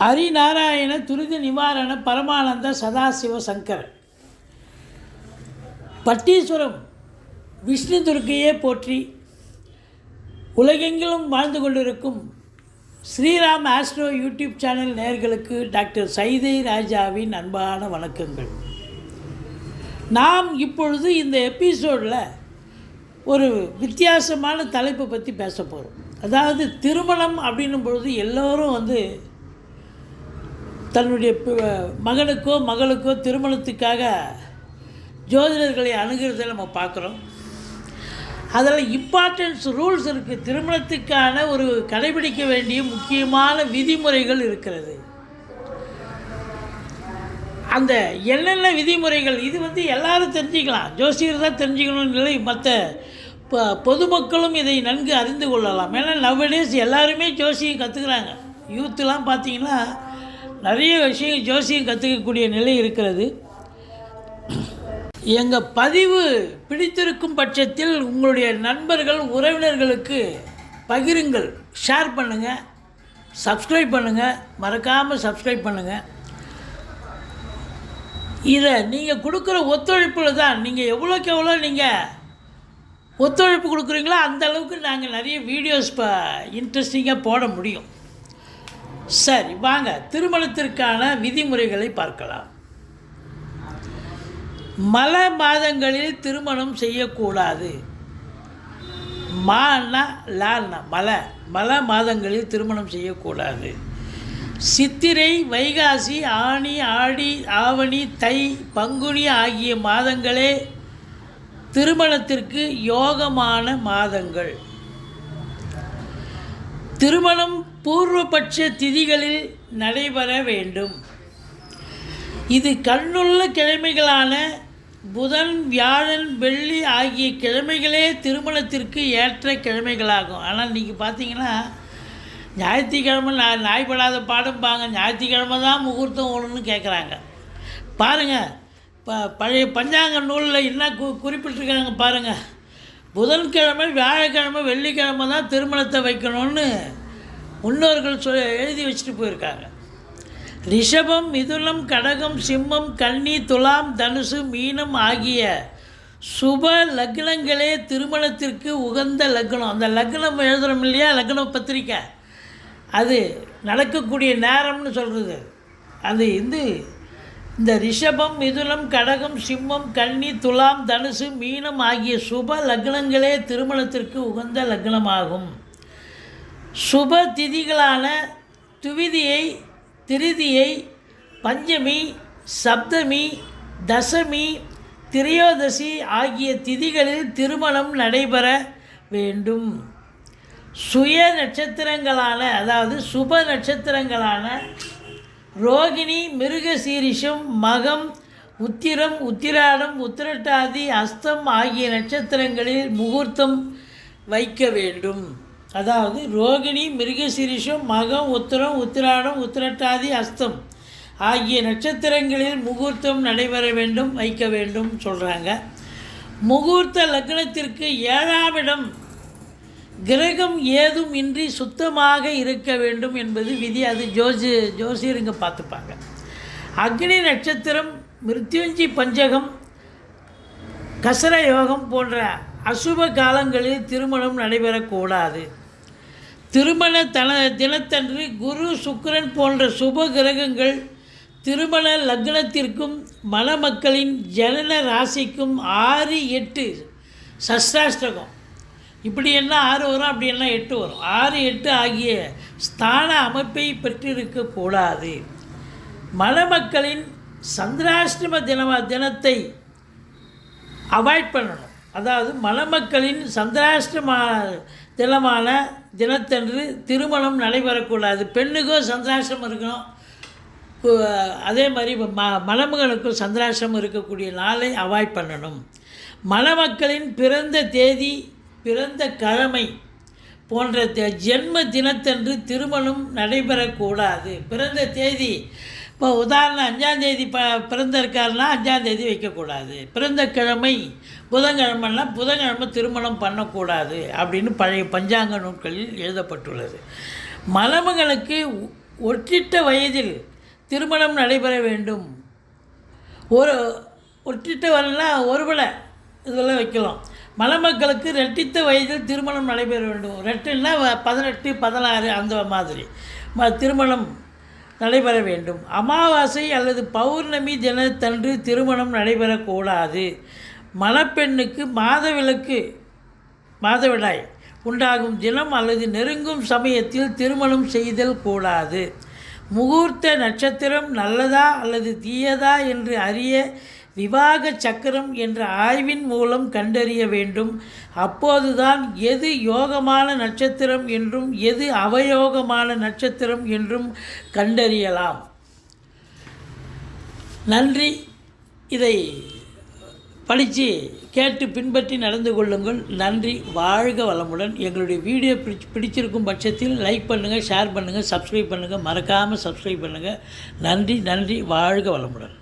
ஹரிநாராயண துரித நிவாரண பரமானந்த சதாசிவ சங்கர் பட்டீஸ்வரம் விஷ்ணு துர்க்கையே போற்றி உலகெங்கிலும் வாழ்ந்து கொண்டிருக்கும் ஸ்ரீராம் ஆஸ்ட்ரோ யூடியூப் சேனல் நேர்களுக்கு டாக்டர் சைதை ராஜாவின் அன்பான வணக்கங்கள். நாம் இப்பொழுது இந்த எபிசோடில் ஒரு வித்தியாசமான தலைப்பை பற்றி பேச போகிறோம் அதாவது திருமணம் அப்படின்னும் பொழுது எல்லோரும் வந்து தன்னுடைய மகனுக்கோ மகளுக்கோ திருமணத்துக்காக ஜோதிடர்களை அணுகிறதை நம்ம பார்க்குறோம். அதில் இம்பார்ட்டன்ஸ் ரூல்ஸ் இருக்குது திருமணத்துக்கான ஒரு கடைபிடிக்க வேண்டிய முக்கியமான விதிமுறைகள் இருக்கிறது. அந்த என்னென்ன விதிமுறைகள் இது வந்து எல்லாரும் தெரிஞ்சுக்கலாம். ஜோசியர் தான் தெரிஞ்சுக்கணும்னு இல்லை மற்ற இப்போ பொதுமக்களும் இதை நன்கு அறிந்து கொள்ளலாம். ஏன்னா நவடேஸ் எல்லாருமே ஜோசியம் கற்றுக்குறாங்க யூத்துலாம் பார்த்தீங்கன்னா நிறைய விஷயம் ஜோசியம் கற்றுக்கக்கூடிய நிலை இருக்கிறது. எங்கள் பதிவு பிடித்திருக்கும் பட்சத்தில் உங்களுடைய நண்பர்கள் உறவினர்களுக்கு பகிருங்கள். ஷேர் பண்ணுங்கள் சப்ஸ்கிரைப் பண்ணுங்கள் மறக்காமல் சப்ஸ்கிரைப் பண்ணுங்கள் இதை நீங்கள் கொடுக்குற ஒத்துழைப்பில் தான் நீங்கள் எவ்வளோக்கு எவ்வளோ நீங்கள் ஒத்துழைப்பு கொடுக்குறீங்களோ அந்த அளவுக்கு நாங்கள் நிறைய வீடியோஸ் இப்போ இன்ட்ரெஸ்டிங்காக போட முடியும். சரி வாங்க. திருமணத்திற்கான விதிமுறைகளை பார்க்கலாம். மல மாதங்களில் திருமணம் செய்யக்கூடாது. மான்னா லால்னா மலை. மல மாதங்களில் திருமணம் செய்யக்கூடாது. சித்திரை வைகாசி ஆனி ஆடி ஆவணி தை பங்குனி ஆகிய மாதங்களே திருமணத்திற்கு யோகமான மாதங்கள். திருமணம் பூர்வபட்ச திதிகளில் நடைபெற வேண்டும். இது கண்ணுள்ள கிழமைகளான புதன் வியாழன் வெள்ளி ஆகிய கிழமைகளே திருமணத்திற்கு ஏற்ற கிழமைகளாகும். ஆனால் இன்றைக்கி பார்த்தீங்கன்னா ஞாயிற்றுக்கிழமை நான் நாய்படாத பாடும்பாங்க ஞாயிற்றுக்கிழமை தான் முகூர்த்தம் ஒன்றுன்னு கேட்குறாங்க பாருங்கள் ப பழைய பஞ்சாங்க நூலில் என்ன கு குறிப்பிட்டிருக்காங்க பாருங்கள் புதன்கிழமை வியாழக்கிழமை வெள்ளிக்கிழமை தான் திருமணத்தை வைக்கணும்னு முன்னோர்கள் சொ எழுதி வச்சுட்டு போயிருக்காங்க. ரிஷபம் மிதுனம் கடகம் சிம்மம் கன்னி துலாம் தனுசு மீனம் ஆகிய சுப லக்னங்களே திருமணத்திற்கு உகந்த லக்னம். அந்த லக்னம் எழுதுகிறோம் இல்லையா? லக்ன பத்திரிக்கை. அது நடக்கக்கூடிய நேரம்னு சொல்கிறது அது வந்து இந்த ரிஷபம் மிதுனம் கடகம் சிம்மம் கன்னி துலாம் தனுசு மீனம் ஆகிய சுப லக்னங்களே திருமணத்திற்கு உகந்த லக்னமாகும். சுப திதிகளான துவிதியை திருதியை பஞ்சமி சப்தமி தசமி திரையோதசி ஆகிய திதிகளில் திருமணம் நடைபெற வேண்டும். சுய நட்சத்திரங்களான அதாவது சுப நட்சத்திரங்களான ரோகிணி மிருகசீரிஷம் மகம் உத்திரம் உத்திராடம் உத்திரட்டாதி அஸ்தம் ஆகிய நட்சத்திரங்களில் முகூர்த்தம் வைக்க வேண்டும். அதாவது ரோகிணி மிருகசீரிஷம் மகம் உத்திரம் உத்திராடம் உத்திரட்டாதி அஸ்தம் ஆகிய நட்சத்திரங்களில் முகூர்த்தம் நடைபெற வேண்டும் வைக்க வேண்டும் சொல்கிறாங்க முகூர்த்த லக்னத்திற்கு ஏழாம் இடம் கிரகம் ஏதும் இன்றி சுத்தமாக இருக்க வேண்டும் என்பது விதி. அது ஜோசி ஜோசியருங்க பார்த்துப்பாங்க. அக்னி நட்சத்திரம் மிருத்யுஞ்சி பஞ்சகம் கசர யோகம் போன்ற அசுப காலங்களில் திருமணம் நடைபெறக்கூடாது. திருமண தன தினத்தன்று குரு சுக்கரன் போன்ற சுப கிரகங்கள் திருமண லக்னத்திற்கும் மணமக்களின் ஜனன ராசிக்கும் ஆறு எட்டு சஷ்டாஷ்டகம். இப்படி என்ன ஆறு வரும் அப்படி என்ன எட்டு வரும்? ஆறு எட்டு ஆகிய ஸ்தான அமைப்பை பெற்றிருக்கக்கூடாது மணமக்களின் சந்திராஷ்டம தினம தினத்தை அவாய்ட் பண்ணணும். அதாவது மணமக்களின் சந்திராஷ்டிரம தினமான தினத்தன்று திருமணம் நடைபெறக்கூடாது. பெண்ணுக்கும் சந்திராஷ்டிரம் இருக்கணும். அதே மாதிரி ம மணமகளுக்கும் சந்திராஷ்டிரமம் இருக்கக்கூடிய நாளை அவாய்ட் பண்ணணும். மணமக்களின் பிறந்த தேதி பிறந்த கிழமை போன்ற த- ஜென்ம தினத்தன்று திருமணம் நடைபெறக்கூடாது. பிறந்த தேதி இப்போ உதாரணம் அஞ்சாந்தேதி ப பிறந்திருக்காருன்னா அஞ்சாந்தேதி வைக்கக்கூடாது. பிறந்த கிழமை புதன்கிழமைன்னா புதன்கிழமை திருமணம் பண்ணக்கூடாது அப்படின்னு பழைய பஞ்சாங்க நூல்களில் எழுதப்பட்டுள்ளது. மலமகளுக்கு ஒற்றிட்ட வயதில் திருமணம் நடைபெற வேண்டும். ஒரு ஒற்றிட்ட வரலாம் ஒருவலை இதெல்லாம் வைக்கலாம். மணமக்களுக்கு ரெட்டித்த வயதில் திருமணம் நடைபெற வேண்டும். ரெட்டுன்னா வ- பதினெட்டு பதினாறு அந்த மாதிரி. ம திருமணம் நடைபெற வேண்டும். அமாவாசை அல்லது பௌர்ணமி தினத்தன்று திருமணம் நடைபெறக்கூடாது. மணப்பெண்ணுக்கு மாதவிலக்கு மாதவிடாய் உண்டாகும் தினம் அல்லது நெருங்கும் சமயத்தில் திருமணம் செய்தல் கூடாது. முகூர்த்த நட்சத்திரம் நல்லதா அல்லது தீயதா என்று அறிய விவாக சக்கரம் என்ற ஆய்வின் மூலம் கண்டறிய வேண்டும். அப்போதுதான் எது யோகமான நட்சத்திரம் என்றும் எது அவயோகமான நட்சத்திரம் என்றும் கண்டறியலாம். நன்றி. இதை படித்து கேட்டு பின்பற்றி நடந்து கொள்ளுங்கள். நன்றி. வாழ்க வளமுடன். எங்களுடைய வீடியோ பிடிச்சி பிடிச்சிருக்கும் பட்சத்தில் லைக் பண்ணுங்கள் ஷேர் பண்ணுங்கள் சப்ஸ்கிரைப் பண்ணுங்கள் மறக்காமல் சப்ஸ்கிரைப் பண்ணுங்கள் நன்றி நன்றி. வாழ்க வளமுடன்.